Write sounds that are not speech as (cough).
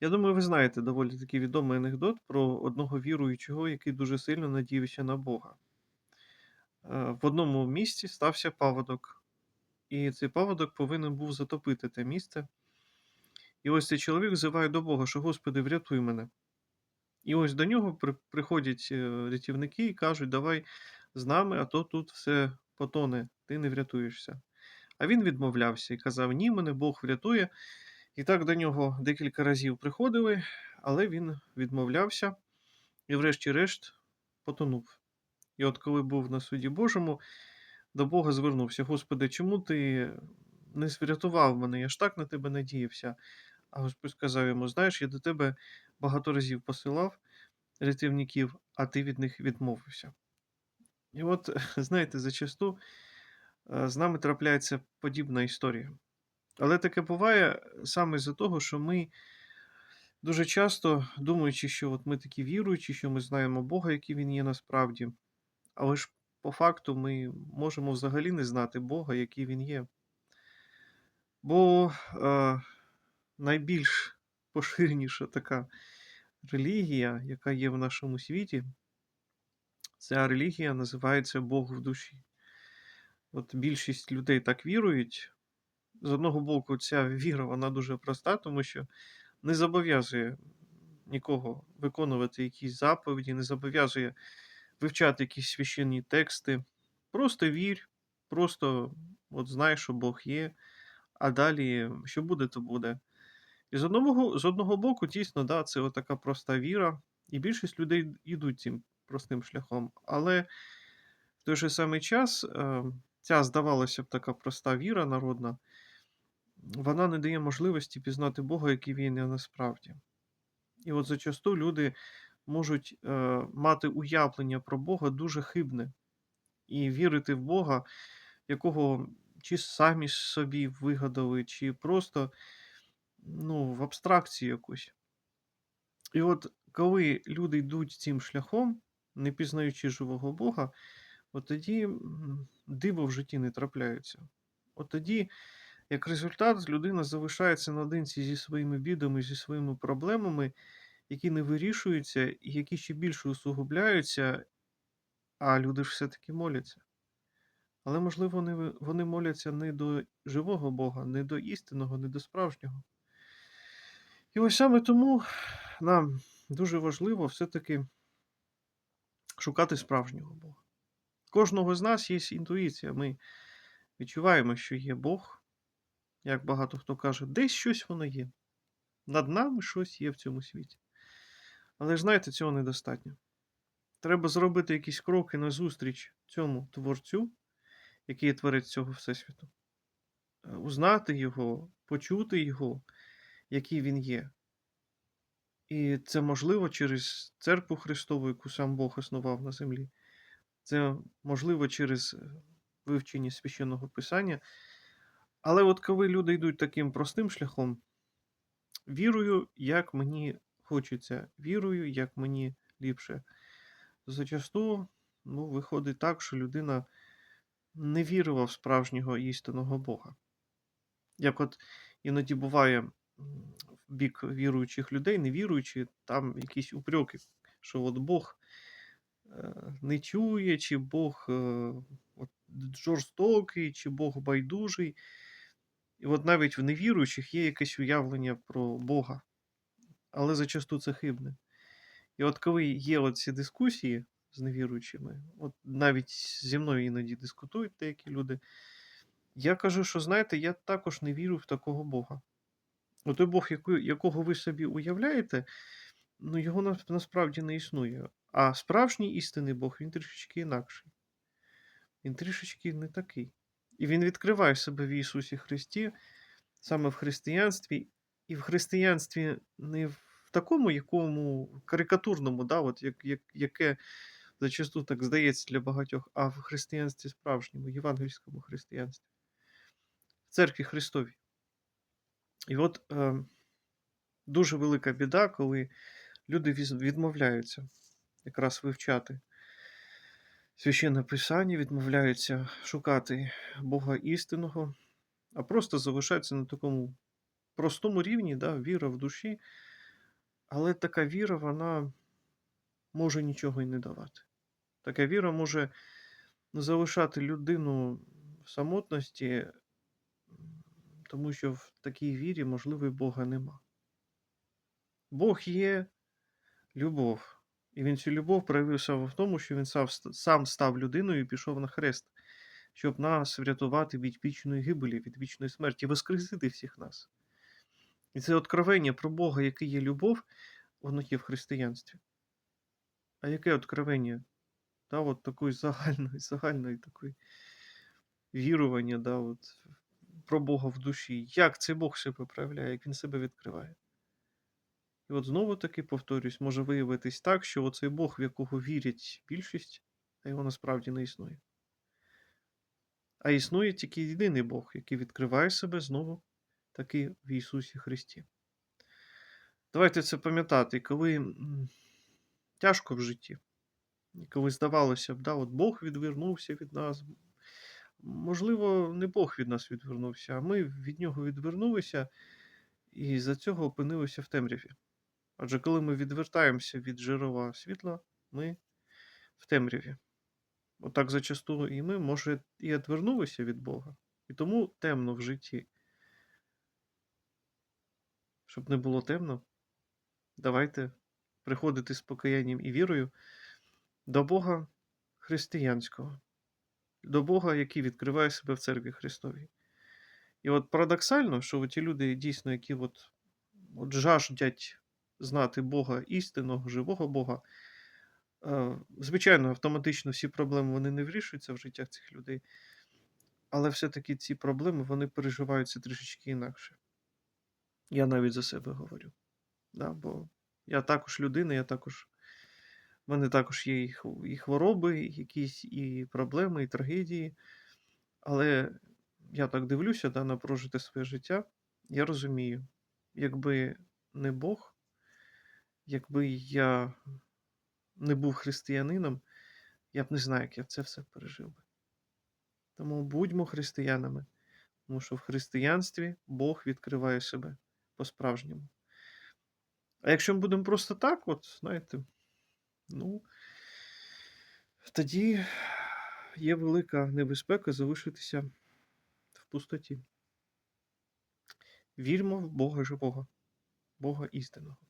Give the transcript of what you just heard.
Я думаю, ви знаєте доволі такий відомий анекдот про одного віруючого, який дуже сильно надіявся на Бога. Е, В одному місці стався паводок, і цей паводок повинен був затопити те місце. І ось цей чоловік взиває до Бога, що Господи, врятуй мене. І ось до нього приходять е, рятівники і кажуть, давай з нами, а то тут все потоне, ти не врятуєшся. А він відмовлявся і казав: Ні, мене Бог врятує. І так до нього декілька разів приходили, але він відмовлявся і, врешті-решт, потонув. І от коли був на суді Божому, до Бога звернувся: Господи, чому ти не врятував мене? Я ж так на тебе надіявся. А Господь сказав йому: Знаєш, я до тебе багато разів посилав рятівників, а ти від них відмовився. І от, (laughs) знаєте, зачасту е, з нами трапляється подібна історія. Але таке буває саме з-за того, що ми дуже часто, думаючи, що от ми такі віруючі, що ми знаємо Бога, який Він є насправді, але ж по факту ми можемо взагалі не знати Бога, який Він є. Бо е, найбільш поширеніша така релігія, яка є в нашому світі, ця релігія називається Бог в душі. От більшість людей так вірують. З одного боку, ця віра вона дуже проста, тому що не зобов'язує нікого виконувати якісь заповіді, не зобов'язує вивчати якісь священні тексти. Просто вір, просто от знай, що Бог є, а далі що буде, то буде. І з одного, з одного боку, дійсно, да, це така проста віра, і більшість людей йдуть цим простим шляхом. Але в той же самий час е, ця, здавалося б, така проста віра народна, вона не дає можливості пізнати Бога, який він є насправді. І от зачасту люди можуть е, мати уявлення про Бога дуже хибне і вірити в Бога, якого чи самі собі вигадали, чи просто ну, в абстракцію якусь. І от коли люди йдуть цим шляхом, не пізнаючи живого Бога, от тоді диво в житті не трапляється. От тоді, як результат, людина залишається наодинці зі своїми бідами, зі своїми проблемами, які не вирішуються, і які ще більше усугубляються, а люди ж все-таки моляться. Але, можливо, вони, вони моляться не до живого Бога, не до істинного, не до справжнього. І ось саме тому нам дуже важливо все-таки шукати справжнього Бога. Кожного з нас є інтуїція. Ми відчуваємо, що є Бог, як багато хто каже, десь щось воно є. Над нами щось є в цьому світі. Але ж знаєте, цього недостатньо. Треба зробити якісь кроки назустріч цьому творцю, який є творець цього Всесвіту, Е, узнати його, почути його, який він є. І це можливо через церкву Христову, яку сам Бог основав на землі. Це можливо через е, вивчення священного писання. Але от коли люди йдуть таким простим шляхом, вірую, як мені хочеться, вірую, як мені ліпше. Зачасту ну, виходить так, що людина не вірила в справжнього істинного Бога. Як от іноді буває в бік віруючих людей, невіруючі, там якісь упреки, що от Бог е, не чує, чи Бог е, от, жорстокий, чи Бог байдужий. І от навіть в невіруючих є якесь уявлення про Бога, але зачасту це хибне. І от коли є оці дискусії з невіруючими, от навіть зі мною іноді дискутують деякі люди, я кажу, що знаєте, я також не вірю в такого Бога. О той Бог, якого ви собі уявляєте, ну його насправді не існує. А справжній істинний Бог, він трішечки інакший. Він трішечки не такий. І він відкриває себе в Ісусі Христі, саме в християнстві, і в християнстві не в такому якому карикатурному, да, от як, як, яке зачасту так здається для багатьох, а в християнстві справжньому, євангельському християнстві, в церкві Христовій. І от е, дуже велика біда, коли люди відмовляються якраз вивчати священне писання, відмовляються шукати Бога істинного, а просто залишаються на такому простому рівні, да, віра в душі, Але така віра, вона може нічого й не давати. Така віра може залишати людину в самотності, тому що в такій вірі, можливо, Бога нема. Бог є любов. І він цю любов проявив себе в тому, що він сам, сам став людиною і пішов на хрест, щоб нас врятувати від вічної гибелі, від вічної смерті, воскресити всіх нас. І це откровення про Бога, який є любов, воно є в християнстві. А яке откровення? Да, от такої загальної, загальної такої вірування, да, от, про Бога в душі. Як цей Бог себе проявляє, як він себе відкриває. І от знову таки повторюсь, може виявитись так, що оцей Бог, в якого вірять більшість, а його насправді не існує. А існує тільки єдиний Бог, який відкриває себе знову таки в Ісусі Христі. Давайте це пам'ятати, коли тяжко в житті, коли здавалося б, да, от Бог відвернувся від нас. Можливо, не Бог від нас відвернувся, а ми від нього відвернулися і за цього опинилися в темряві. Адже коли ми відвертаємося від джерела світла, ми в темряві. Отак зачасту і ми, може, і відвернулися від Бога. І тому темно в житті. Щоб не було темно, давайте приходити з покаянням і вірою до Бога християнського, до Бога, який відкриває себе в церкві Христовій. І от парадоксально, що ті люди, дійсно, які от, от жаждять знати Бога істинного, живого Бога, е, звичайно, автоматично всі проблеми вони не вирішуються в життях цих людей, але все-таки ці проблеми вони переживаються трішечки інакше. Я навіть за себе говорю. Да, бо я також людина, я також. В мене також є і хвороби, і якісь і проблеми, і трагедії. Але я так дивлюся да, на прожите своє життя. Я розумію, якби не Бог, якби я не був християнином, я б не знаю, як я це все пережив би. Тому будьмо християнами, тому що в християнстві Бог відкриває себе по-справжньому. А якщо ми будемо просто так, от, знаєте, ну, тоді є велика небезпека залишитися в пустоті. Вірмо в Бога живого, Бога істинного.